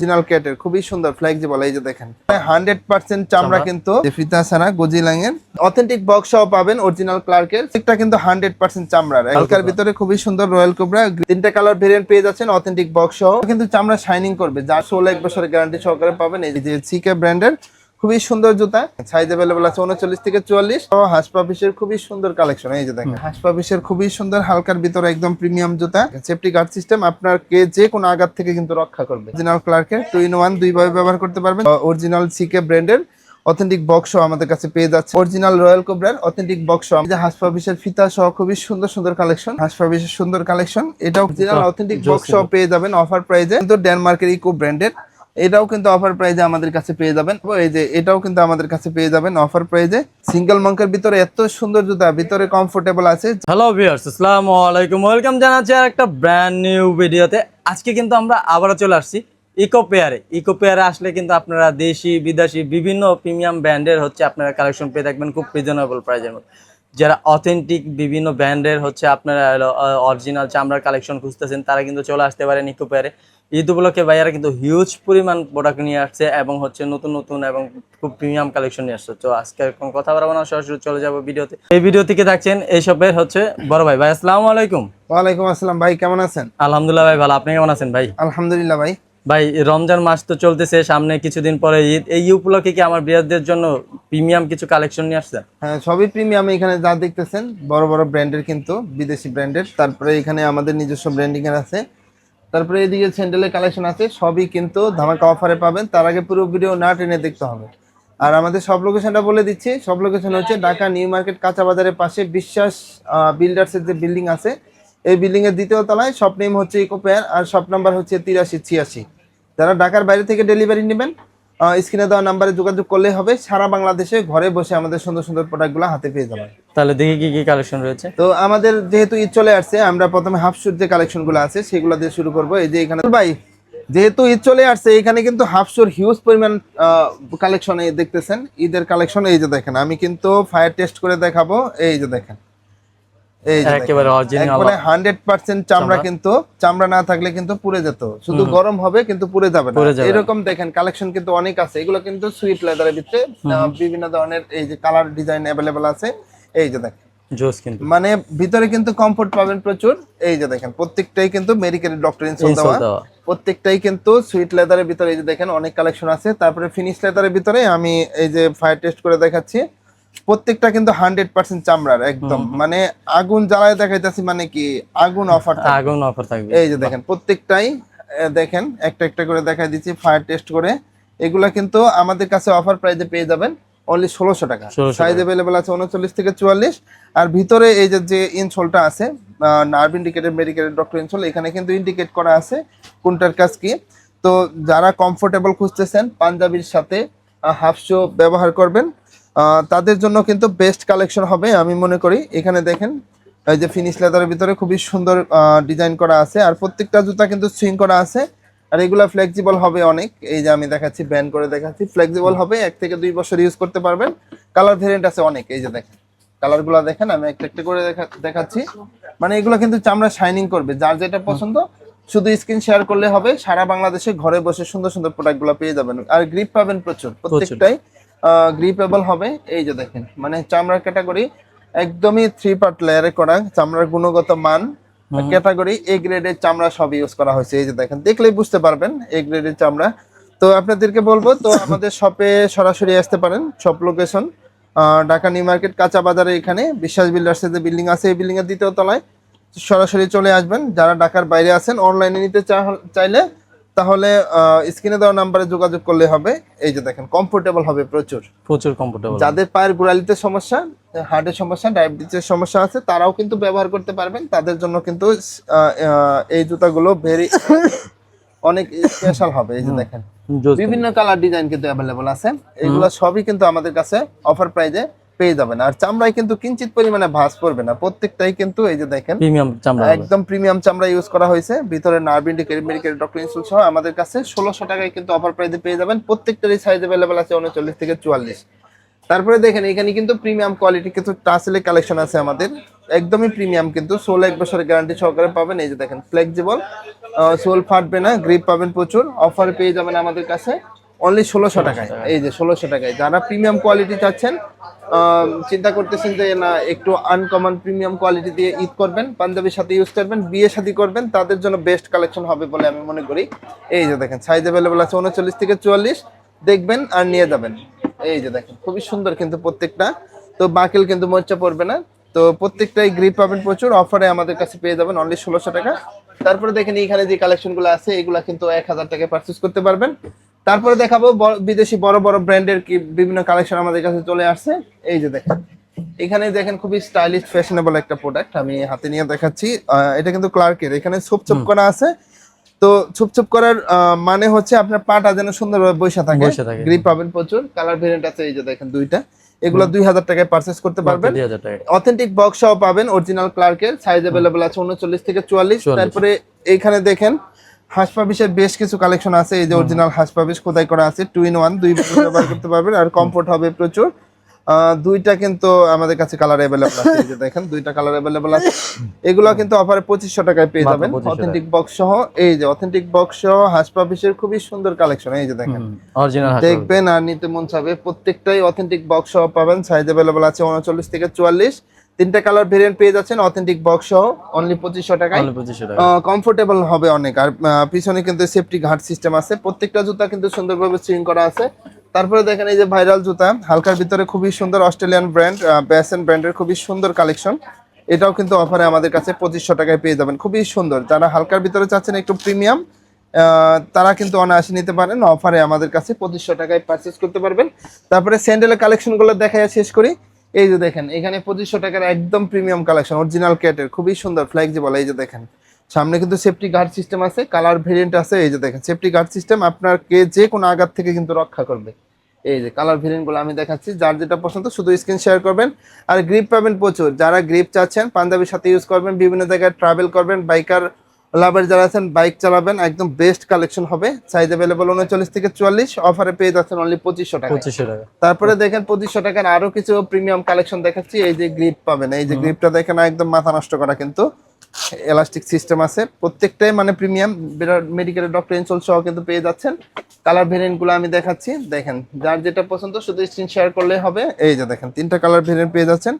Original ক্যাটের খুবই সুন্দর flexible এই যে দেখেন। হান্ড্রেড পার্সেন্ট চামড়া। কিন্তু ফিতা সারা গোজিলাং এর অথেন্টিক বক্স সহ পাবেন অরিজিনাল ক্লার্কের এটা কিন্তু হান্ড্রেড পার্সেন্ট চামড়ার। হালকার ভিতরে খুবই সুন্দর রয়্যাল কোবরা তিনটা কালার ভেরিয়েন্ট পেয়ে যাচ্ছেন অথেন্টিক বক্স সহ। কিন্তু চামড়া শাইনিং করবে যা ষোলো এক বছরের গ্যারান্টি সহকারে পাবেন। এই যে সিকে ব্র্যান্ডের খুবই সুন্দর জুতা। সাইজ অ্যাভেলেবল আছে উনচল্লিশ থেকে চুয়াল্লিশ। ও হাসপাপিসের খুবই সুন্দর কালেকশন এই যে দেখেন। হাসপাপিসের খুবই সুন্দর হালকার ভিতরে একদম প্রিমিয়াম জুতা। সেফটি গার্ড সিস্টেম আপনাকে যে কোনো আঘাত থেকে কিন্তু রক্ষা করবে। অরিজিনাল ক্লার্কের টু ইন ওয়ান দুই ভাবে ব্যবহার করতে পারবেন। অরিজিনাল সিকে ব্র্যান্ডের অথেন্টিক বক্স আমাদের কাছে পেয়ে যাচ্ছে। অরিজিনাল রয়্যাল কোবরার অথেন্টিক বক্স যে হাসপাপিসের ফিতা সহ খুবই সুন্দর সুন্দর কালেকশন হাসপাপিসের সুন্দর কালেকশন এটা অরিজিনাল অথেন্টিক বক্স পেয়ে যাবেন অফার প্রাইজে কিন্তু ডেনমার্কের ইকো ব্র্যান্ডের এটাও কিন্তু অফার প্রাইজে আমাদের কাছে পেয়ে যাবেন। এই যে এটাও কিন্তু আমাদের কাছে পেয়ে যাবেন অফার প্রাইজে সিঙ্গেল মঙ্কের ভিতরে এত সুন্দর জুতা, ভিতরে কমফোর্টেবল আছে। হ্যালো ভিউয়ার্স আসসালামু আলাইকুম। ওয়েলকাম জানাচ্ছি আর একটা ব্র্যান্ড নিউ ভিডিওতে আজকে কিন্তু আমরা আবারও চলে আসছি ইকো পেয়ারে ইকো পেয়ারে আসলে কিন্তু আপনারা দেশি, বিদেশি, বিভিন্ন প্রিমিয়াম ব্র্যান্ডের হচ্ছে আপনারা কালেকশন পেয়ে থাকবেন খুব রিজনেবল প্রাইজের মধ্যে। যারা অথেন্টিক বিভিন্ন ব্র্যান্ডের হচ্ছে আপনারা অরিজিনাল চামড়ার কালেকশন খুঁজতেছেন, তারা কিন্তু চলে আসতে পারেন ইকো পেয়ারে ঈদ উপলক্ষে ভাইয়ারা কিন্তু হিউজ পরিমাণ প্রোডাক্ট নিয়ে আসছে এবং হচ্ছে নতুন নতুন এবং খুব প্রিমিয়াম কালেকশন নিয়ে আসছে। তো আজকে কোনো কথা বলব না সরাসরি চলে যাব ভিডিওতে। এই ভিডিও থেকে দেখছেন এইসবের হচ্ছে বড় ভাই। ভাই আসসালামু আলাইকুম। ওয়ালাইকুম আসসালাম ভাই কেমন আছেন? আলহামদুলিল্লাহ ভাই ভালো। আপনি কেমন আছেন ভাই? আলহামদুলিল্লাহ ভাই। ভাই রমজান মাস তো চলতেছে সামনে কিছুদিন পরে ঈদ। এই উপলক্ষে কি আমার বিয়ারদের জন্য প্রিমিয়াম কিছু কালেকশন নিয়ে আসছে হ্যাঁ সবই প্রিমিয়াম এখানে যা দেখতেছেন বড় বড় ব্র্যান্ডের কিন্তু বিদেশি ব্র্যান্ডের তারপরে এখানে আমাদের নিজস্ব ব্র্যান্ডিং এর আছে। তারপরে এদিকে স্যান্ডেলের কালেকশন আছে, সবই কিন্তু ধামাকা অফারে পাবেন। তার আগে পুরো ভিডিও না টেনে দেখতে হবে। আর আমাদের সব লোকেশনটা বলে দিচ্ছি সব লোকেশন হচ্ছে ঢাকা নিউ মার্কেট কাঁচা বাজারের পাশে বিশ্বাস বিল্ডার্সের যে বিল্ডিং আছে, এই বিল্ডিংয়ের দ্বিতীয় তলায় শপ নেম হচ্ছে ইকোপেয়ার আর শপ নাম্বার হচ্ছে তিরাশি ছিয়াশি। যারা ঢাকার বাইরে থেকে ডেলিভারি নেবেন স্ক্রিনে দেওয়া নাম্বারে যোগাযোগ করলেই হবে। সারা বাংলাদেশে ঘরে বসে আমাদের সুন্দর সুন্দর প্রোডাক্টগুলো হাতে পেয়ে যাবেন তাহলে দেখি কি কি কালেকশন রয়েছে। তো আমাদের যেহেতু ঈদ চলে আসছে আমরা প্রথমে হাফ শুট যে কালেকশনগুলো আছে সেগুলো দিয়ে শুরু করব। এই যে এখানে ভাই যেহেতু ঈদ চলে আসছে এখানে কিন্তু হাফ শুর হিউজ পরিমাণ কালেকশন দেখতেছেন। ঈদের কালেকশন এই যে দেখেন আমি কিন্তু ফায়ার টেস্ট করে দেখাবো। এই যে দেখেন। একেবারে অরিজিনাল পার্সেন্ট চামড়া। কিন্তু চামড়া না থাকলে কিন্তু পুড়ে যেত। শুধু গরম হবে কিন্তু পুড়ে যাবে না। এরকম দেখেন কালেকশন কিন্তু অনেক আছে। এগুলো কিন্তু সুইট লেদারের ভিতরে বিভিন্ন ধরনের এই যে কালার ডিজাইন আছে। এই যে দেখেন। জোস কিন্তু। মানে ভিতরে কিন্তু কমফোর্ট পাবেন প্রচুর। এই যে দেখেন প্রত্যেকটাই কিন্তু মেডিকেল ডক্টর ইনসোল দেওয়া। দেওয়া। প্রত্যেকটাই কিন্তু সুইট লেদারের ভিতরে এই যে দেখেন অনেক কালেকশন আছে। তারপরে ফিনিশ লেদারের ভিতরে আমি এই যে ফায়ার টেস্ট করে দেখাচ্ছি। প্রত্যেকটা কিন্তু হান্ড্রেড পার্সেন্ট চামড়ার একদম। মানে আগুন জ্বালায় দেখাইতেছি মানে কি আগুন অফার আগুন অফার থাকবে। এই যে দেখেন প্রত্যেকটাই দেখেন একটা একটা করে দেখাই দিচ্ছি ফায়ার টেস্ট করে। এগুলা কিন্তু আমাদের কাছে অফার প্রাইজে পেয়ে যাবেন অনলি ষোলোশো টাকা। সাইজ অ্যাভেলেবল আছে উনচল্লিশ থেকে চুয়াল্লিশ। আর ভিতরে এই যে যে ইনসোলটা আছে nerve indicated medicated doctor insole এখানে কিন্তু ইন্ডিকেট করা আছে কোনটার কাজ কি। তো যারা কমফোর্টেবল খুঁজতেছেন পাঞ্জাবির সাথে হাফ শো ব্যবহার করবেন। তাদের জন্য কিন্তু বেস্ট কালেকশন হবে আমি মনে করি। এখানে দেখেন এই যে ফিনিশ লেদারের ভিতরে খুবই সুন্দর ডিজাইন করা আছে। আর প্রত্যেকটা জুতা কিন্তু সুইং করা আছে। আর এগুলা ফ্লেক্সিবল হবে অনেক। এই যে আমি দেখাচ্ছি ব্যান্ড করে দেখাচ্ছি ফ্লেক্সিবল হবে। এক থেকে দুই বছর ইউজ করতে পারবেন। কালার ভেরিয়েন্ট আছে অনেক এই যে দেখেন। কালারগুলো দেখেন আমি একটা একটা করে দেখাচ্ছি। মানে এগুলো কিন্তু চামড়া শাইনিং করবে। যার যেটা পছন্দ শুধু স্ক্রিন শেয়ার করলে হবে। সারা বাংলাদেশে ঘরে বসে সুন্দর সুন্দর প্রোডাক্টগুলো পেয়ে যাবেন। আর গ্রিপ পাবেন প্রচুর। প্রত্যেকটাই গ্রিপেবল হবে। এই যে দেখেন মানে চামড়ার ক্যাটাগরি একদমই থ্রি পার্ট লেয়ারে করা চামড়ার গুণগত মান ক্যাটাগরি এ গ্রেডের চামড়া সব ইউজ করা হয়েছে। এই যে দেখেন দেখলেই বুঝতে পারবেন এ গ্রেডের চামড়া। তো আপনাদেরকে বলব তো আমাদের শপে সরাসরি আসতে পারেন shop location Dhaka new market কাঁচা বাজারে এখানে বিশ্বাস বিল্ডার্সের যে বিল্ডিং আছে এই বিল্ডিং এর দ্বিতীয় তলায় সরাসরি চলে আসবেন। যারা ঢাকার বাইরে আছেন অনলাইনে নিতে চাইলে তাহলে স্ক্রিনে দেওয়া নাম্বারে যোগাযোগ করলে হবে। এই যে দেখেন কমফোর্টেবল হবে প্রচুর। প্রচুর কমফোর্টেবল যাদের পায়ের গোড়ালিতে সমস্যা হার্টের সমস্যা ডায়াবেটিসের সমস্যা আছে তারাও কিন্তু ব্যবহার করতে পারবেন। তাদের জন্য কিন্তু এই জুতাগুলো ভেরি অনেক স্পেশাল হবে। এই যে দেখেন বিভিন্ন কালার ডিজাইন কিন্তু অ্যাভেলেবল আছে। এগুলো সবই কিন্তু আমাদের কাছে অফার প্রাইজে পেয়ে যাবেন। আর চামড়ায় কিন্তু কিঞ্চিত পরিমাণে ভাঁজ পড়বে না। প্রত্যেকটাই কিন্তু এই যে দেখেন প্রিমিয়াম চামড়া একদম প্রিমিয়াম চামড়া ইউজ করা হয়েছে। ভিতরে nerve indicate medical doctor install সহ আমাদের কাছে ষোলোশো টাকায় কিন্তু অফার প্রাইসে পেয়ে যাবেন। প্রত্যেকটারই সাইজ অ্যাভেলেবল আছে উনচল্লিশ থেকে চুয়াল্লিশ। তারপরে দেখেন এখানে কিন্তু প্রিমিয়াম কোয়ালিটি কিছু টাসেলের কালেকশন আছে আমাদের। একদমই প্রিমিয়াম কিন্তু সোল এক বছরের গ্যারান্টি সহকারে পাবেন। এই যে দেখেন ফ্লেক্সিবল সোল ফাটবে না গ্রিপ পাবেন প্রচুর। অফার পেয়ে যাবেন আমাদের কাছে। অনলি ষোলোশো টাকায়। এই যে ষোলোশো টাকায়। যারা প্রিমিয়াম কোয়ালিটি চাচ্ছেন চিন্তা করতেছেন যে না একটু আনকমন প্রিমিয়াম কোয়ালিটি দিয়ে ঈদ করবেন পাঞ্জাবির সাথে ইউজ করবেন বিয়ে শাদী করবেন তাদের জন্য বেস্ট কালেকশন হবে বলে আমি মনে করি। এই যে দেখেন সাইজ অ্যাভেলেবেল আছে উনচল্লিশ থেকে চুয়াল্লিশ। দেখবেন আর নিয়ে যাবেন। এই যে দেখেন খুবই সুন্দর কিন্তু প্রত্যেকটা। তো বাকিল কিন্তু মোর্চা পড়বে না। তো প্রত্যেকটাই গ্রিপ পাবেন প্রচুর। অফারে আমাদের কাছে পেয়ে যাবেন অনলি ষোলোশো টাকা। তারপরে দেখেন এখানে যে কালেকশনগুলো আছে এগুলা কিন্তু এক হাজার টাকায় পারচেস করতে পারবেন। তারপরে দেখাবো বিদেশি বড় বড় ব্র্যান্ডের কি বিভিন্ন কালেকশন আমাদের কাছে চলে আসছে। এই যে দেখেন এখানে দেখেন খুবই স্টাইলিশ ফ্যাশনেবল একটা প্রোডাক্ট আমি হাতে নিয়ে দেখাচ্ছি। এটা কিন্তু ক্লার্কের এখানে ছোপ ছোপ করা আছে। তো ছুপ ছুপ করার মানে হচ্ছে আপনার পাটা যেন সুন্দরভাবে বসে থাকে। গ্রিপ পাবেন প্রচুর। কালার ভেরিয়েন্ট আছে এই যে দেখেন দুইটা। এগুলো দুই হাজার টাকায় পারচেস করতে পারবেন। অথেন্টিক বক্স সহ পাবেন অরিজিনাল ক্লার্কের সাইজ অ্যাভেলেবল আছে উনচল্লিশ থেকে চুয়াল্লিশ। তারপরে এইখানে দেখেন হাসপাবিশের বেশ কিছু কালেকশন আছে। এই যে অরিজিনাল হাসপাবিশ খোদাই করা আছে টু ইন ওয়ান দুই ব্যবহার করতে পারবেন আর কমফোর্ট হবে প্রচুর। দুইটা কিন্তু আমাদের কাছে কালার অ্যাভেলেবল আছে। এই যে দেখেন দুইটা কালার অ্যাভেলেবল আছে। এগুলো কিন্তু অফারে পঁচিশশো টাকায় পেয়ে যাবেন। অথেন্টিক বক্স সহ এই যে অথেন্টিক বক্স সহ হাসপাবিশের খুবই সুন্দর কালেকশন এই যে দেখেন। অরিজিনাল দেখবেন আর নিতে মন চাবে প্রত্যেকটাই অথেন্টিক বক্স সহ পাবেন। সাইজ অ্যাভেলেবল আছে উনচল্লিশ থেকে চুয়াল্লিশ। তিনটা কালার ভেরিয়েন্ট পেয়ে যাচ্ছেন অথেন্টিক বক্স সহ অনলি পঁচিশশো টাকায়। টাকা কমফোর্টেবল হবে অনেক। আর পিছনে কিন্তু সেফটি ঘাট সিস্টেম আছে। প্রত্যেকটা জুতা কিন্তু সুন্দরভাবে সুইং করা আছে। তারপরে দেখেন এই যে ভাইরাল জুতা হালকার ভিতরে খুবই সুন্দর অস্ট্রেলিয়ান ব্র্যান্ড ব্যাসেন ব্র্যান্ডের খুবই সুন্দর কালেকশন এটাও কিন্তু অফারে আমাদের কাছে পঁচিশশো টাকায় পেয়ে যাবেন। খুবই সুন্দর। যারা হালকার ভিতরে চাচ্ছেন একটু প্রিমিয়াম তারা কিন্তু অনায়াসে নিতে পারেন। অফারে আমাদের কাছে পঁচিশশো টাকায় পারচেস করতে পারবেন। তারপরে স্যান্ডেলের কালেকশনগুলো দেখা যায় শেষ করি। এই যে দেখেন, এখানে পঁচিশশো টাকার একদম প্রিমিয়াম কালেকশন অরিজিনাল ক্যাটের খুবই সুন্দর ফ্লেক্সিবল এই যে দেখেন। সামনে কিন্তু সেফটি গার্ড সিস্টেম আছে কালার ভেরিয়েন্ট আছে, এই যে দেখেন সেফটি গার্ড সিস্টেম আপনার কে যে কোনো আঘাত থেকে কিন্তু রক্ষা করবে। এই যে কালার ভেরিয়েন্টগুলো আমি দেখাচ্ছি, যার যেটা পছন্দ শুধু স্ক্রিন শেয়ার করবেন। আর গ্রিপ পাবেন প্রচুর, যারা গ্রিপ চাচ্ছেন, পাঞ্জাবির সাথে ইউজ করবেন, বিভিন্ন জায়গায় ট্রাভেল করবেন বাইকার লাভার যারা আছেন বাইক চালাবেন একদম বেস্ট কালেকশন হবে। সাইজ অ্যাভেলেবল উনচল্লিশ থেকে চুয়াল্লিশ অফারে পেয়ে যাচ্ছেন অনলি পঁচিশশো টাকা পঁচিশশো টাকা। তারপরে দেখেন পঁচিশশো টাকার আরও কিছু প্রিমিয়াম কালেকশন দেখাচ্ছি এই যে গ্রিপ পাবেন। এই যে গ্রিপটা দেখেন একদম মাথা নষ্ট করা কিন্তু এলাস্টিক সিস্টেম আছে। প্রত্যেকটাই মানে প্রিমিয়াম মেডিকেলের ডক্টর ইনসোল সহ কিন্তু পেয়ে যাচ্ছেন। কালার ভেরিয়েন্টগুলো আমি দেখাচ্ছি। দেখেন যার যেটা পছন্দ শুধু স্ক্রিন শেয়ার করলে হবে। এই যে দেখেন তিনটা কালার ভেরিয়েন্ট পেয়ে যাচ্ছেন।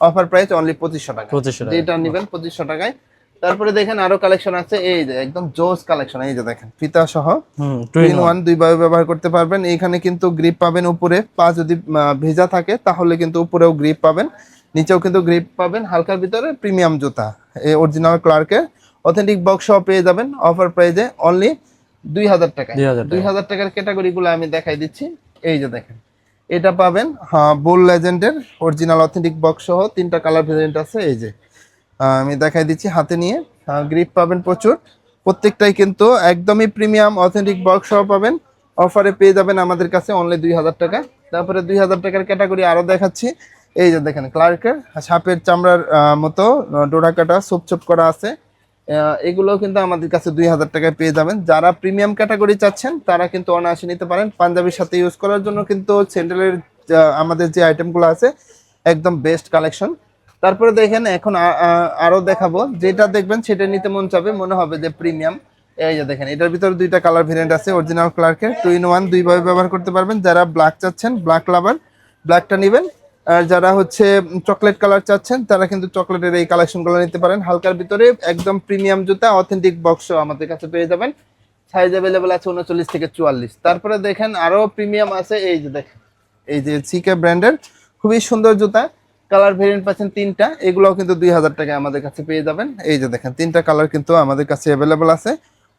অফার প্রাইস অনলি পঁচিশশো টাকা পঁচিশশো টাকা যেটা নেবেন পঁচিশশো টাকায়। তারপরে দেখেন আরও কালেকশন আছে এই যে একদম জোস কালেকশন এই যে দেখেন ফিতা সহ। হুম টু ইন ওয়ান দুইভাবে ব্যবহার করতে পারবেন। এইখানে কিন্তু গ্রিপ পাবেন উপরে পা যদি ভেজা থাকে তাহলে কিন্তু উপরেও গ্রিপ পাবেন। নিচেও কিন্তু গ্রিপ পাবেন হালকার ভিতরে প্রিমিয়াম জুতা। এই অরিজিনাল ক্লার্কের অথেন্টিক বক্স সহ পেয়ে যাবেন অফার প্রাইজে অনলি দুই হাজার টাকা দুই হাজার টাকার ক্যাটাগরি গুলো আমি দেখাই দিচ্ছি। এই যে দেখেন এটা পাবেন হ্যাঁ বোল লেজেন্ডের অরিজিনাল অথেন্টিক বক্স সহ তিনটা কালার ভেরিয়েন্ট আছে এই যে। আমি দেখাই দিচ্ছি হাতে নিয়ে। গ্রিপ পাবেন প্রচুর। প্রত্যেকটাই কিন্তু একদমই প্রিমিয়াম অথেন্টিক বক্স সহ পাবেন। অফারে পেয়ে যাবেন আমাদের কাছে অনলি দুই হাজার টাকা। তারপরে দুই হাজার টাকার ক্যাটাগরি আরও দেখাচ্ছি। এই যে দেখেন ক্লার্কের সাপের চামড়ার মতো ডোরা কাটা চুপ করা আছে। এগুলো কিন্তু আমাদের কাছে দুই হাজার টাকায় পেয়ে যাবেন। যারা প্রিমিয়াম ক্যাটাগরি চাচ্ছেন, তারা কিন্তু অনায়াসে নিতে পারেন। পাঞ্জাবির সাথে ইউজ করার জন্য কিন্তু স্যান্ডেলের আমাদের যে আইটেমগুলো আছে, একদম বেস্ট কালেকশন তারপরে দেখেন এখন আরও দেখাবো। যেটা দেখবেন সেটা নিতে মন চাবে, মনে হবে যে প্রিমিয়াম। এই যে দেখেন, এটার ভিতরে দুইটা কালার ভেরিয়েন্ট আছে অরিজিনাল ক্লার্কের টু ইন ওয়ান দুইভাবে ব্যবহার করতে পারবেন। যারা ব্ল্যাক চাচ্ছেন ব্ল্যাক লাভার ব্ল্যাকটা নেবেন। আর যারা হচ্ছে চকলেট কালার চাচ্ছেন, তারা কিন্তু চকলেটের এই কালেকশনগুলো নিতে পারেন। হালকার ভিতরে একদম প্রিমিয়াম জুতা অথেন্টিক বক্স আমাদের কাছে পেয়ে যাবেন। সাইজ অ্যাভেলেবল আছে উনচল্লিশ থেকে চুয়াল্লিশ। তারপরে দেখেন আরও প্রিমিয়াম আছে, এই যে দেখেন, এই যে সিকে ব্র্যান্ডের খুবই সুন্দর জুতা। কালার ভেরিয়েন্ট পাচ্ছেন তিনটা এগুলোও কিন্তু দুই হাজার টাকায় আমাদের কাছে পেয়ে যাবেন। এই যে দেখেন তিনটা কালার কিন্তু আমাদের কাছে অ্যাভেলেবেল আছে।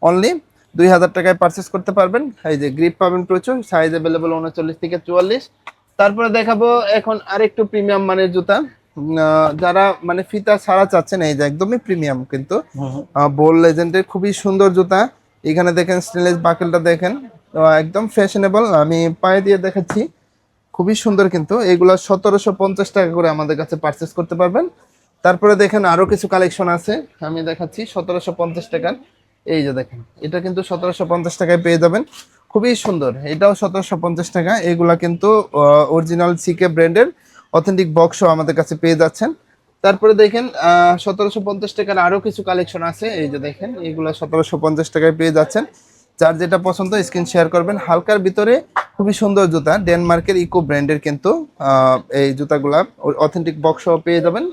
অনলি দুই হাজার টাকায় পারচেস করতে পারবেন। এই যে গ্রিপ পাবেন প্রচুর সাইজ অ্যাভেলেবেল উনচল্লিশ থেকে চুয়াল্লিশ। তারপরে দেখাবো এখন আরেকটু প্রিমিয়াম মানের জুতা। যারা মানে ফিতা ছাড়া চাচ্ছেন এই যে একদমই প্রিমিয়াম কিন্তু। বোল লেজেন্ডের খুবই সুন্দর জুতা। এখানে দেখেন স্টেনলেস বাকেলটা দেখেন। একদম ফ্যাশনেবল আমি পায়ে দিয়ে দেখাচ্ছি। খুবই সুন্দর কিন্তু। এগুলো সতেরোশো পঞ্চাশ টাকা করে আমাদের কাছে পারচেস করতে পারবেন। তারপরে দেখেন আরও কিছু কালেকশন আছে। আমি দেখাচ্ছি সতেরোশো পঞ্চাশ টাকার। এই যে দেখেন, এটা কিন্তু সতেরোশো পঞ্চাশ টাকায় পেয়ে যাবেন। খুবই সুন্দর, এটাও সতেরোশো পঞ্চাশ টাকা। এগুলা কিন্তু অরিজিনাল সিকে ব্র্যান্ডের অথেন্টিক বক্সও আমাদের কাছে পেয়ে যাচ্ছেন। তারপরে দেখেন সতেরোশো পঞ্চাশ টাকার আরও কিছু কালেকশন আছে। এই যে দেখেন, এগুলো সতেরোশো পঞ্চাশ টাকায় পেয়ে যাচ্ছেন। যার যেটা পছন্দ, স্ক্রিন শেয়ার করবেন। হালকার ভিতরে খুবই সুন্দর জুতা ডেনমার্কের ইকো ব্র্যান্ডের কিন্তু এই জুতাগুলা। অথেন্টিক বক্সও পেয়ে যাবেন।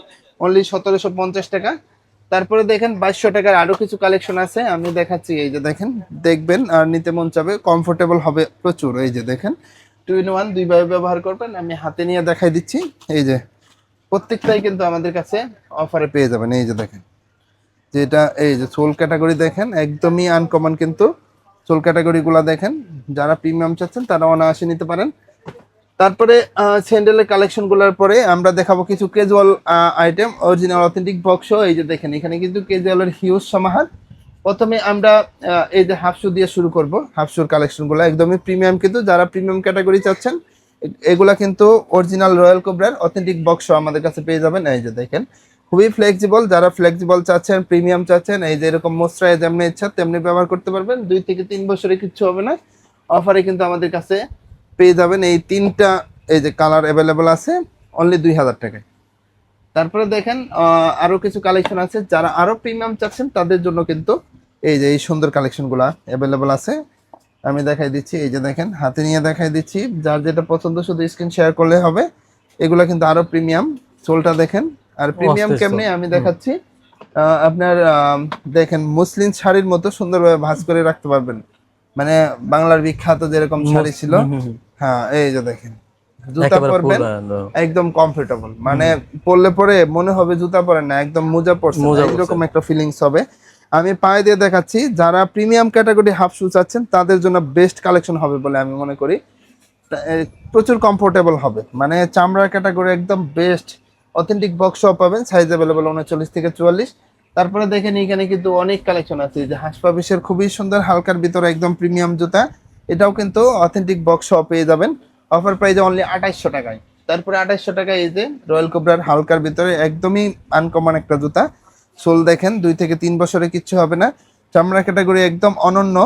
অনলি সতেরোশো পঞ্চাশ টাকা। তারপরে দেখেন বাইশশো টাকার আরও কিছু কালেকশন আছে। আমি দেখাচ্ছি, এই যে দেখেন, দেখবেন আর নিতে মন চাবে। কমফোর্টেবল হবে প্রচুর, এই যে দেখেন। টু ইন ওয়ান দুইভাবে ব্যবহার করবেন। আমি হাতে নিয়ে দেখাই দিচ্ছি। এই যে, প্রত্যেকটাই কিন্তু আমাদের কাছে অফারে পেয়ে যাবেন। এই যে দেখেন, যেটা, এই যে সোল ক্যাটাগরি দেখেন, একদমই আনকমন কিন্তু। সোল ক্যাটাগরিগুলো দেখেন, যারা প্রিমিয়াম চাচ্ছেন তারা অনায়াসে নিতে পারেন। তারপরে স্যান্ডেলের কালেকশনগুলোর পরে আমরা দেখাবো কিছু casual item original authentic box এই যে দেখেন, এখানে কিন্তু ক্যাজুয়ালের হিউজ সমাহার। প্রথমে আমরা এই যে হাফ শু দিয়ে শুরু করব। হাফ শুর কালেকশনগুলো একদমই প্রিমিয়াম কিন্তু, যারা প্রিমিয়াম ক্যাটাগরি চাচ্ছেন এগুলা কিন্তু অরিজিনাল রয়্যাল কোবরার অথেন্টিক বক্স আমাদের কাছে পেয়ে যাবেন। এই যে দেখেন খুবই ফ্লেক্সিবল যারা ফ্লেক্সিবল চাচ্ছেন প্রিমিয়াম চাচ্ছেন, এই যে এরকম মোস্টরায় যেমনি ইচ্ছা, তেমনি ব্যবহার করতে পারবেন। দুই থেকে তিন বছরে কিচ্ছু হবে না। অফারে কিন্তু আমাদের কাছে পেয়ে যাবেন এই তিনটা, এই যে কালার অ্যাভেলেবল আছে অনলি দুই হাজার টাকায়। তারপরে দেখেন আরও কিছু কালেকশন আছে। যারা আরও প্রিমিয়াম চাচ্ছেন, তাদের জন্য কিন্তু এই যে এই সুন্দর কালেকশনগুলো অ্যাভেলেবল আছে। আমি দেখাই দিচ্ছি, এই যে দেখেন, হাতে নিয়ে দেখাই দিচ্ছি। যার যেটা পছন্দ, শুধু স্ক্রিন শেয়ার করলে হবে। এগুলা কিন্তু আরও প্রিমিয়াম সোলটা দেখেন আর প্রিমিয়াম কেমনে আমি দেখাচ্ছি? আপনার দেখেন মুসলিম শাড়ির মতো সুন্দরভাবে ভাঁজ করে রাখতে পারবেন। মানে বাংলার বিখ্যাত যেরকম শাড়ি ছিল। হ্যাঁ এই যে দেখেন জুতা পরবেন একদম কমফোর্টেবল মানে পরলে পরে মনে হবে জুতা পরেন না একদম মোজা পরছেন মোজা এরকম একটা ফিলিংস হবে। আমি পায়ে দিয়ে দেখাচ্ছি যারা প্রিমিয়াম ক্যাটাগরি হাফ শু চাচ্ছেন তাদের জন্য বেস্ট কালেকশন হবে বলে আমি মনে করি। প্রচুর কমফোর্টেবল হবে। মানে চামড়ার ক্যাটাগরি একদম বেস্ট অথেন্টিক বক্সও পাবেন সাইজ অ্যাভেলেবল উনচল্লিশ থেকে চুয়াল্লিশ। তারপরে দেখেন এখানে কিন্তু অনেক কালেকশন আছে। যে হাসপাবিসের খুবই সুন্দর হালকার ভিতরে একদম প্রিমিয়াম জুতা, এটাও কিন্তু অথেন্টিক বক্সও পেয়ে যাবেন। অফার প্রাইজে অনলি আঠাইশশো টাকায়। তারপরে আঠাইশশো টাকায় এই যে রয়্যাল কোবরার হালকার ভিতরে একদমই আনকমন একটা জুতা। সোল দেখেন, দুই থেকে তিন বছরে কিচ্ছু হবে না। চামড়া ক্যাটাগরি একদম অনন্য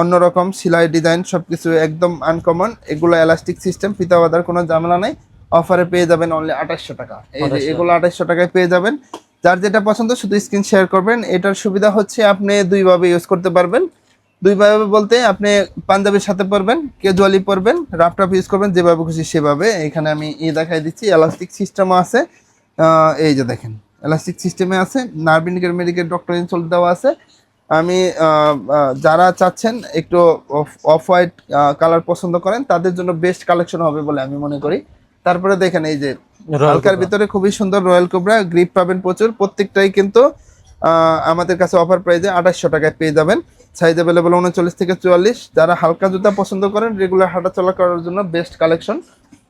অন্যরকম, সেলাই ডিজাইন সব কিছু একদম আনকমন এগুলো এলাস্টিক সিস্টেম ফিতা বাঁধার কোনো ঝামেলা নাই। অফারে পেয়ে যাবেন অনলি আঠাশশো টাকা। এই যে এগুলো আঠাশশো টাকায় পেয়ে যাবেন। যার যেটা পছন্দ শুধু স্ক্রিন শেয়ার করবেন। এটার সুবিধা হচ্ছে আপনি দুইভাবে ইউজ করতে পারবেন। দুইভাবে বলতে আপনি পাঞ্জাবির সাথে পরবেন কেজুয়ালি পরবেন রাফটাপ ইউজ করবেন যেভাবে খুশি সেভাবে। এখানে আমি ই দেখাই দিচ্ছি এলাস্টিক সিস্টেমও আছে। এই যে দেখেন এলাস্টিক সিস্টেমে আছে নার্ভিনিকের মেডিকেল ডক্টর ইনসোল দেওয়া আছে। আমি যারা চাচ্ছেন একটু অফ হোয়াইট কালার পছন্দ করেন তাদের জন্য বেস্ট কালেকশন হবে বলে আমি মনে করি। তারপরে দেখেন এই যে হালকার ভিতরে খুবই সুন্দর রয়্যাল কোবরা গ্রিপ পাবেন প্রচুর। প্রত্যেকটাই কিন্তু আমাদের কাছে অফার প্রাইজে আঠাশশো টাকায় পেয়ে যাবেন। সাইজ অ্যাভেলেবল উনচল্লিশ থেকে চুয়াল্লিশ। যারা হালকা জুতা পছন্দ করেন রেগুলার হাঁটাচলা করার জন্য বেস্ট কালেকশন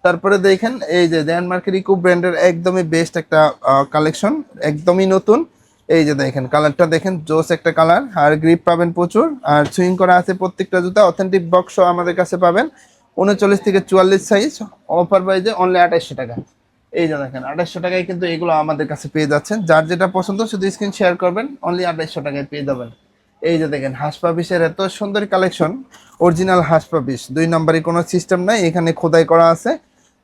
তারপরে দেখেন এই যে ডেনমার্কের ইকো ব্র্যান্ডের একদমই বেস্ট একটা কালেকশন একদমই নতুন। এই যে দেখেন কালারটা দেখেন জোস একটা কালার আর গ্রিপ পাবেন প্রচুর। আর সুইং করা আছে প্রত্যেকটা জুতা। অথেন্টিক বক্সও আমাদের কাছে পাবেন। উনচল্লিশ থেকে চুয়াল্লিশ সাইজ অফার প্রাইজে অনলি আঠাশশো টাকা। এই যে দেখেন আঠাশশো টাকায় কিন্তু এগুলো আমাদের কাছে পেয়ে যাচ্ছেন। যার যেটা পছন্দ শুধু স্ক্রিন শেয়ার করবেন অনলি আঠাশশো টাকায় পেয়ে যাবেন। এই যে দেখেন হাঁসপাবিসের এত সুন্দর কালেকশন অরিজিনাল হাঁসপাবিস দুই নম্বরই কোনো সিস্টেম নাই, এখানে খোদাই করা আছে।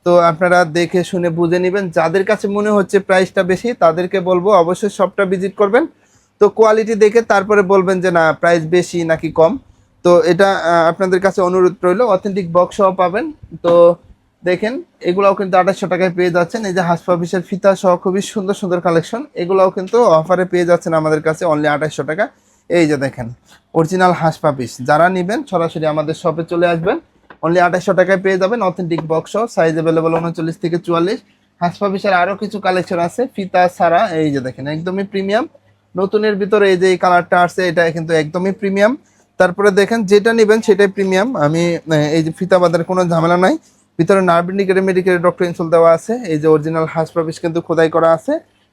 তো আপনারা দেখে শুনে বুঝে নেবেন, যাদের কাছে মনে হচ্ছে প্রাইসটা বেশি, তাদেরকে বলব অবশ্যই সবটা ভিজিট করবেন। তো কোয়ালিটি দেখে তারপরে বলবেন যে না প্রাইস বেশি নাকি কম। তো এটা আপনাদের কাছে অনুরোধ রইল অথেন্টিক বক্স সহ পাবেন। তো দেখেন, এগুলাও কিন্তু আঠাশশো টাকায় পেয়ে যাচ্ছেন। এই যে হাসপাবিসের ফিতা সহ খুবই সুন্দর সুন্দর কালেকশন এগুলাও কিন্তু অফারে পেয়ে যাচ্ছেন আমাদের কাছে অনলি আঠাশশো টাকা। এই যে দেখেন অরিজিনাল হাসপাবিস যারা নেবেন সরাসরি আমাদের শপে চলে আসবেন। অনলি আঠাশশো টাকায় পেয়ে যাবেন অথেন্টিক বক্স সাইজ অ্যাভেলেবল উনচল্লিশ থেকে চুয়াল্লিশ। হাসপাবিসের আরও কিছু কালেকশন আছে, ফিতা ছাড়া, এই যে দেখেন, একদমই প্রিমিয়াম নতুনের ভিতরে এই যে এই কালারটা আসছে, এটা কিন্তু একদমই প্রিমিয়াম তারপরে দেখেন যেটা নেবেন সেটাই প্রিমিয়াম আমি এই যে ফিতা বাঁধার কোনো ঝামেলা নাই। ভিতরে nerve indicator medical doctor insole দেওয়া আছে। এই যে অরিজিনাল হাসপাবিস কিন্তু খোদাই করা আছে।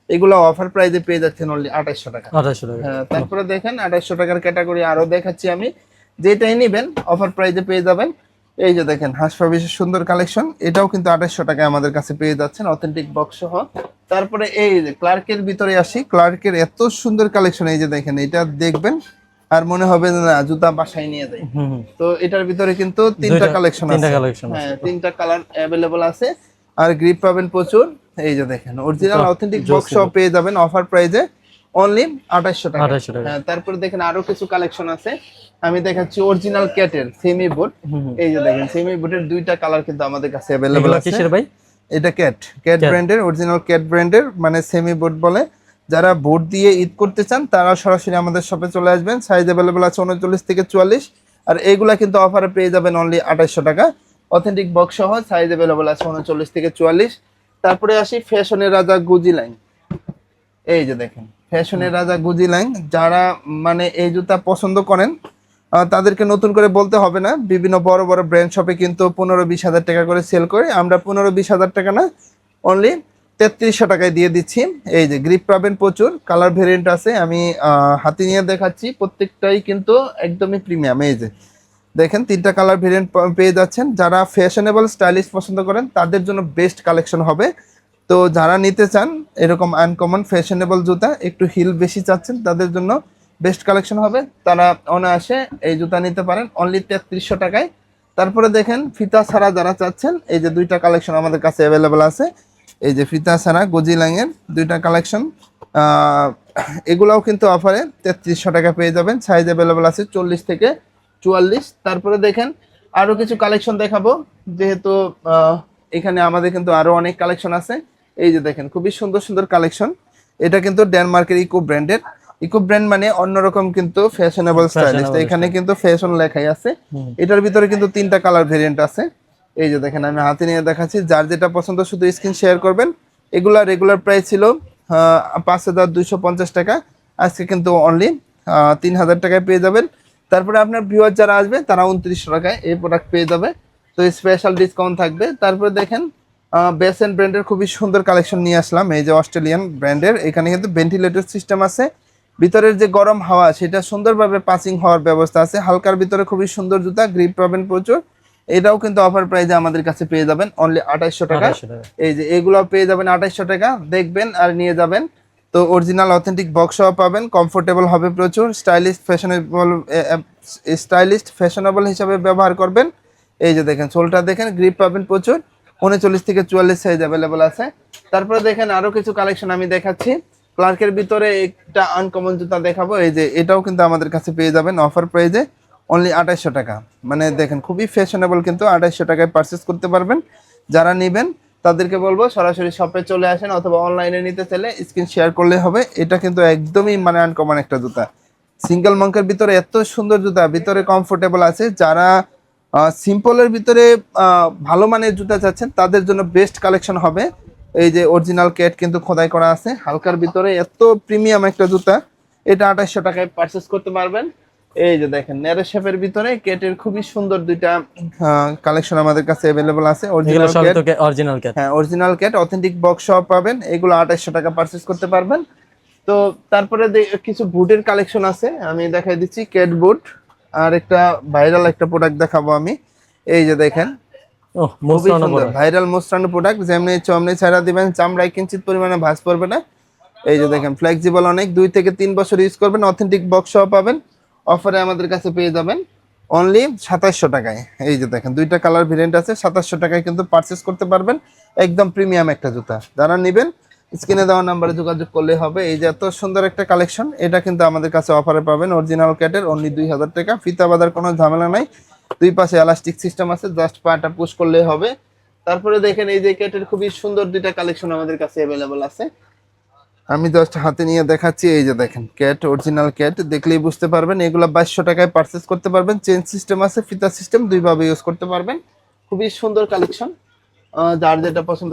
এগুলো অফার প্রাইজে পেয়ে যাচ্ছেন অনলি আঠাশশো টাকা। আঠাশশো টাকা। হ্যাঁ, তারপরে দেখেন আঠাশশো টাকার ক্যাটাগরি আরও দেখাচ্ছি আমি। যেটাই নেবেন অফার প্রাইজে পেয়ে যাবেন। এই যে দেখেন হাঁসফাবিসের সুন্দর কালেকশন এটাও কিন্তু আঠাশশো টাকায় আমাদের কাছে পেয়ে যাচ্ছেন অথেন্টিক বক্স সহ। তারপরে এই যে ক্লার্কের ভিতরে আসি। ক্লার্কের এত সুন্দর কালেকশন এই যে দেখেন এটা দেখবেন আর মনে হবে যে না জুতা বাসায় নিয়ে যাই। তো এটার ভিতরে কিন্তু তিনটা কালেকশন আছে। হ্যাঁ তিনটা কালার অ্যাভেলেবল আছে। আর গ্রিপ পাবেন প্রচুর। এই যে দেখেন অরিজিনাল অথেন্টিক বক্স সহ পেয়ে যাবেন অফার প্রাইজে অনলি আঠাশশো টাকা। 2800 টাকা। হ্যাঁ তারপরে দেখেন আরও কিছু কালেকশন আছে। আমি দেখাচ্ছি অরিজিনাল ক্যাটের সেমি বুট। এই যে দেখেন সেমি বুটের দুইটা কালার কিন্তু আমাদের কাছে অ্যাভেলেবল আছে। কিসের ভাই? এটা ক্যাট ক্যাট ব্র্যান্ডের অরিজিনাল ক্যাট ব্র্যান্ডের মানে সেমি বোট বলে। যারা বোট দিয়ে ঈদ করতে চান, তারা সরাসরি আমাদের শপে চলে আসবেন। সাইজ অ্যাভেলেবেল আছে উনচল্লিশ থেকে চুয়াল্লিশ। আর এইগুলা কিন্তু অফারে পেয়ে যাবেন অনলি আঠাশশো টাকা। অথেন্টিক বক্স সহ সাইজ অ্যাভেলেবল আছে উনচল্লিশ থেকে চুয়াল্লিশ। তারপরে আসি ফ্যাশনের রাজা গুজি লাইন এই যে দেখেন ফ্যাশনের রাজা গুজি লাইন যারা মানে এই জুতা পছন্দ করেন তাদেরকে নতুন করে বলতে হবে না। বিভিন্ন বড় বড় ব্র্যান্ড শপে কিন্তু পনেরো বিশ হাজার টাকা করে সেল করে। আমরা পনেরো বিশ হাজার টাকা না অনলি তেত্রিশশো টাকায় দিয়ে দিচ্ছি। এই যে গ্রিপ পাবেন প্রচুর কালার ভেরিয়েন্ট আছে, আমি হাতে নিয়ে দেখাচ্ছি, প্রত্যেকটাই কিন্তু একদমই প্রিমিয়াম এই যে, দেখেন তিনটা কালার ভেরিয়েন্ট পেয়ে যাচ্ছেন। যারা ফ্যাশনেবল স্টাইলিশ পছন্দ করেন, তাদের জন্য বেস্ট কালেকশন হবে। তো যারা নিতে চান, এরকম আনকমন ফ্যাশনেবল জুতা, একটু হিল বেশি চাচ্ছেন, তাদের জন্য বেস্ট কালেকশন হবে। তারা অনায়াসে এই জুতা নিতে পারেন অনলি তেত্রিশশো টাকায়। তারপরে দেখেন, ফিতা ছাড়া যারা চাচ্ছেন, এই যে দুইটা কালেকশন আমাদের কাছে অ্যাভেলেবেল আছে। এই যে ফিতা ছাড়া গজিলাংয়ের দুইটা কালেকশন এগুলাও কিন্তু অফারে তেত্রিশশো টাকা পেয়ে যাবেন। সাইজ অ্যাভেলেবেল আছে চল্লিশ থেকে চুয়াল্লিশ। তারপরে দেখেন আরও কিছু কালেকশন দেখাবো। যেহেতু এখানে আমাদের কিন্তু আরও অনেক কালেকশন আছে। এই যে দেখেন খুবই সুন্দর সুন্দর কালেকশন এটা কিন্তু ডেনমার্কের ইকো ব্র্যান্ডের ইকো ব্র্যান্ড মানে অন্যরকম কিন্তু ফ্যাশনেবল স্টাইলিশ এখানে কিন্তু ফ্যাশন লেখাই আছে। এটার ভিতরে কিন্তু তিনটা কালার ভেরিয়েন্ট আছে। এই যে দেখেন, আমি হাতে নিয়ে দেখাচ্ছি। যার যেটা পছন্দ, শুধু স্ক্রিন শেয়ার করবেন। এগুলা রেগুলার প্রাইস ছিল পাঁচ হাজার দুইশো পঞ্চাশ টাকা। আজকে কিন্তু অনলি তিন হাজার টাকায় পেয়ে যাবেন। তারপরে আপনার ভিউয়ার যারা আসবে, তারা উনত্রিশশো টাকায় এই প্রোডাক্ট পেয়ে যাবে। তো স্পেশাল ডিসকাউন্ট থাকবে। তারপরে দেখেন বেসেন ব্র্যান্ডের খুবই সুন্দর কালেকশন নিয়ে আসলাম। এই যে অস্ট্রেলিয়ান ব্র্যান্ডের এখানে কিন্তু ভেন্টিলেটর সিস্টেম আছে। ভিতরের যে গরম হাওয়া, সেটা সুন্দরভাবে পাসিং হওয়ার ব্যবস্থা আছে। হালকার ভিতরে খুবই সুন্দর জুতা গ্রিপ পাবেন প্রচুর। এটাও কিন্তু অফার প্রাইজে আমাদের কাছে পেয়ে যাবেন অনলি আঠাইশশো টাকা। এই যে এগুলো পেয়ে যাবেন আঠাইশশো টাকা দেখবেন আর নিয়ে যাবেন। তো অরিজিনাল অথেন্টিক বক্স পাবেন কমফোর্টেবল হবে প্রচুর স্টাইলিশ ফ্যাশনেবল স্টাইলিশ ফ্যাশনেবল হিসাবে ব্যবহার করবেন। এই যে দেখেন সোলটা দেখেন গ্রিপ পাবেন প্রচুর উনচল্লিশ থেকে চুয়াল্লিশ সাইজ অ্যাভেলেবল আছে। তারপরে দেখেন আরও কিছু কালেকশন আমি দেখাচ্ছি। ক্লার্কের ভিতরে একটা আনকমন জুতা দেখাবো এই যে এটাও কিন্তু আমাদের কাছে পেয়ে যাবেন অফার প্রাইজে অনলি আঠাইশশো টাকা। মানে দেখেন, খুবই ফ্যাশনেবল কিন্তু আঠাইশশো টাকায় পারচেস করতে পারবেন। যারা নেবেন, তাদেরকে বলব, সরাসরি শপে চলে আসেন অথবা অনলাইনে নিতে চাইলে স্ক্রিন শেয়ার করলে হবে। এটা কিন্তু একদমই মানে আনকমন একটা জুতা। সিঙ্গেল মঙ্কের ভিতরে এত সুন্দর জুতা, ভিতরে কমফোর্টেবল আছে। যারা সিম্পলের ভিতরে ভালো মানের জুতা চাচ্ছেন, তাদের জন্য বেস্ট কালেকশন হবে। এই যে অরিজিনাল ক্যাট কিন্তু খোদাই করা আছে। হালকার ভিতরে এত প্রিমিয়াম একটা জুতা। এটা আঠাশশো টাকায় পারচেস করতে পারবেন। এই যে দেখেন ন্যারো শেপের ভিতরে কেটের খুবই সুন্দর দুইটা কালেকশন আমাদের কাছে অ্যাভেলেবল আছে। Original cat. অরিজিনাল ক্যাট হ্যাঁ অরিজিনাল ক্যাট অথেন্টিক বক্স সহ পাবেন। এগুলো আঠাশশো টাকা পারচেস করতে পারবেন। তো তারপরে কিছু বুটের কালেকশন আছে। আমি দেখাই দিচ্ছি কেট বুট। আর একটা ভাইরাল একটা প্রোডাক্ট দেখাবো আমি। এই যে দেখেন ভাইরাল মোস্টানো প্রোডাক্ট যেমনি চমনি ছাড়া দিবেন চামড়ায় কিঞ্চিত পরিমাণে ভাঁজ পড়বে না। এই যে দেখেন ফ্লেক্সিবল অনেক। দুই থেকে তিন বছর ইউজ করবেন অথেন্টিক বক্স সহ পাবেন। অফারে আমাদের কাছে পেয়ে যাবেন অনলি সাতাশশো টাকায়। এই যে দেখেন, দুইটা কালার ভেরিয়েন্ট আছে সাতাশশো টাকায় কিন্তু পারচেস করতে পারবেন একদম প্রিমিয়াম একটা জুতা। যারা নেবেন স্ক্রিনে দেওয়া নাম্বারে যোগাযোগ করলে হবে। এই যে এত সুন্দর একটা কালেকশন এটা কিন্তু আমাদের কাছে অফারে পাবেন অরিজিনাল ক্যাটের অনলি দুই হাজার টাকা। ফিতা বাঁধার কোনো ঝামেলা নাই। দুই পাশে এলাস্টিক সিস্টেম আছে জাস্ট পাটা পুশ করলে হবে। তারপরে দেখেন, এই যে ক্যাটের খুবই সুন্দর দুইটা কালেকশন আমাদের কাছে অ্যাভেলেবল আছে। আমি জাস্ট হাতে নিয়ে দেখাচ্ছি, এই যে দেখেন ক্যাট অরিজিনাল ক্যাট দেখলেই বুঝতে পারবেন, এগুলো বাইশশো টাকায় পারচেস করতে পারবেন চেঞ্জ সিস্টেম আছে ফিতা সিস্টেম দুইভাবে ইউজ করতে পারবেন। খুবই সুন্দর কালেকশন যার যেটা পছন্দ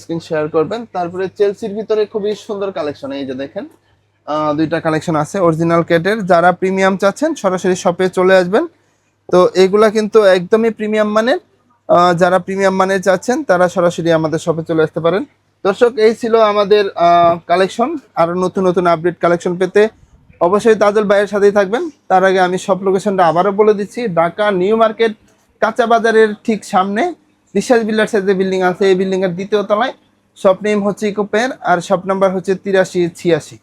স্ক্রিন শেয়ার করবেন। তারপরে চেলসির ভিতরে খুবই সুন্দর কালেকশন এই যে দেখেন। দুইটা কালেকশন আছে অরিজিনাল ক্যাটের যারা প্রিমিয়াম চাচ্ছেন, সরাসরি শপে চলে আসবেন। তো এগুলা কিন্তু একদমই প্রিমিয়াম মানের। যারা প্রিমিয়াম মানের চাচ্ছেন, তারা সরাসরি আমাদের শপে চলে আসতে পারেন। দর্শক, এই ছিল আমাদের কালেকশন আরও নতুন নতুন আপডেট কালেকশন পেতে। অবশ্যই তাজল ভাইয়ের সাথেই থাকবেন। তার আগে আমি সব লোকেশনটা আবারও বলে দিচ্ছি। ঢাকা নিউ মার্কেট, কাঁচা বাজারের ঠিক সামনে। বিশ্বাস বিল্ডার্সের যে বিল্ডিং আছে, এই বিল্ডিং এর দ্বিতীয় তলায়। শপ নেম হচ্ছে ইকোপের আর শপ নাম্বার হচ্ছে তিরাশি ছিয়াশি।